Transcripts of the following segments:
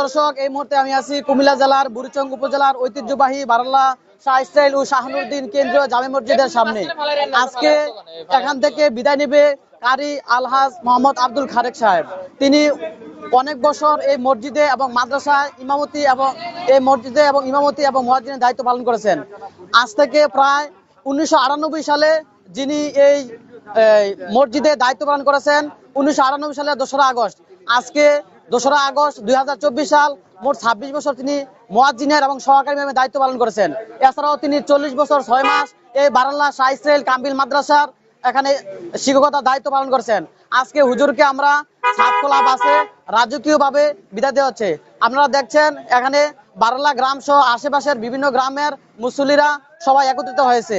দর্শক, এই মুহূর্তে আমি আছি কুমিল্লা জেলার, বুড়িচং উপজেলার ঐতিহ্যবাহী বারাল্লা শাহ ইসরাইল ও শাহানুদ্দিন কেন্দ্রীয় জামে মসজিদের সামনে। আজকে এখান থেকে বিদায় নেবে কারি আলহাজ মোহাম্মদ আব্দুল খারেক সাহেব। তিনি অনেক বছর এই মসজিদে এবং মাদ্রাসায় ইমামতি এবং এই মসজিদে এবং ইমামতি এবং মহাজিনের দায়িত্ব পালন করেছেন। আজ থেকে প্রায় উনিশশো আটানব্বই সালে যিনি এই মসজিদে দায়িত্ব পালন করেছেন, উনিশশো সালের দোসরা আগস্ট। আজকে দোসরা আগস্ট দুই হাজার চব্বিশ সাল মোট ছাব্বিশ বছর তিনি মোয়াজ্জিনের এবং সহকারী ইমামের দায়িত্ব পালন করেছেন। এছাড়াও তিনি চল্লিশ বছর ছয় মাস এই বারাল্লা ইসরাইল কাম্বিল মাদ্রাসার এখানে শিক্ষকতার দায়িত্ব পালন করেছেন। আজকে হুজুরকে আমরা সাতখোলা বাসে রাজকীয় ভাবে বিদায় দেওয়া হচ্ছে। আপনারা দেখছেন এখানে বারাল্লা গ্রাম সহ আশেপাশের বিভিন্ন গ্রামের মুসল্লিরা সবাই একত্রিত হয়েছে।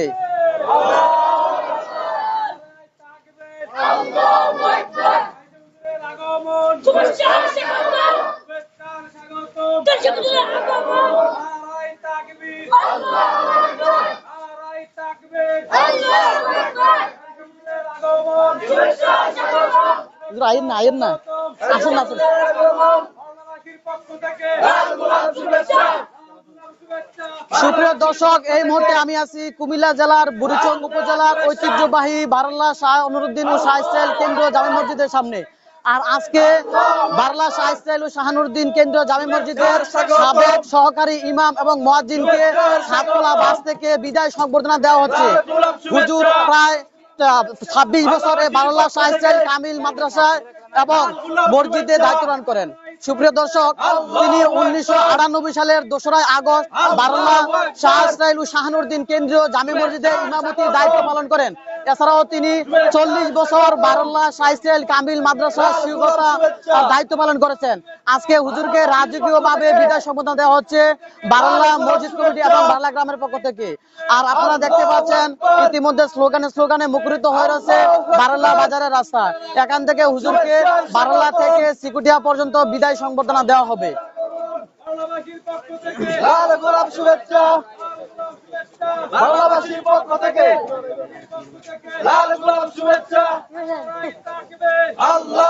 সুপ্রিয় দর্শক, এই মুহূর্তে আমি আছি কুমিল্লা জেলার বুড়িচং উপজেলার ঐতিহ্যবাহী বারাল্লা শাহ অনুরুদ্দিন ও শাহ কেন্দ্রীয় জামে মসজিদের সামনে। আর আজকে বারলা শাহ শাহানুদ্দিন কেন্দ্রীয় জামে মসজিদের সাবেক সহকারী ইমাম এবং মহাজিনকে সাততলা বাস থেকে বিদায় সংবর্ধনা দেওয়া হচ্ছে। হুজুর প্রায় ছাব্বিশ বছরে বারলা শাহ কামিল মাদ্রাসায় এবং মসজিদে দায়িত্ব পালন করেন। সুপ্রিয় দর্শক, তিনি উনিশশো আটানব্বই সালের দোসরা আগস্ট বারলা শাহ ইসরাইল শাহানুদ্দিন কেন্দ্রীয় জামে মসজিদে ইমামতির দায়িত্ব পালন করেন। এছাড়াও তিনি চল্লিশ বছর বারল্লা ইসরাইল কামিল মাদ্রাসা, শিক্ষকতা দায়িত্ব পালন করেছেন। আজকে হুজুরকে রাজকীয় ভাবে বিদায় সম্বোধন দেওয়া হচ্ছে বারল্লা মসজিদ কমিটি এবং বারলা গ্রামের পক্ষ থেকে। আর আপনারা দেখতে পাচ্ছেন, ইতিমধ্যে স্লোগানে স্লোগানে মুখরিত হয়ে রয়েছে বারল্লা বাজারের রাস্তা। এখান থেকে হুজুরকে বারল্লা থেকে সিকুটিয়া পর্যন্ত বিদায় সংবর্ধনা দেওয়া হবে। লাল গোলাপ শুভেচ্ছা। বাংলাবাসীর পক্ষ থেকে লাল গোলাপ শুভেচ্ছা। তাকবীর আল্লাহু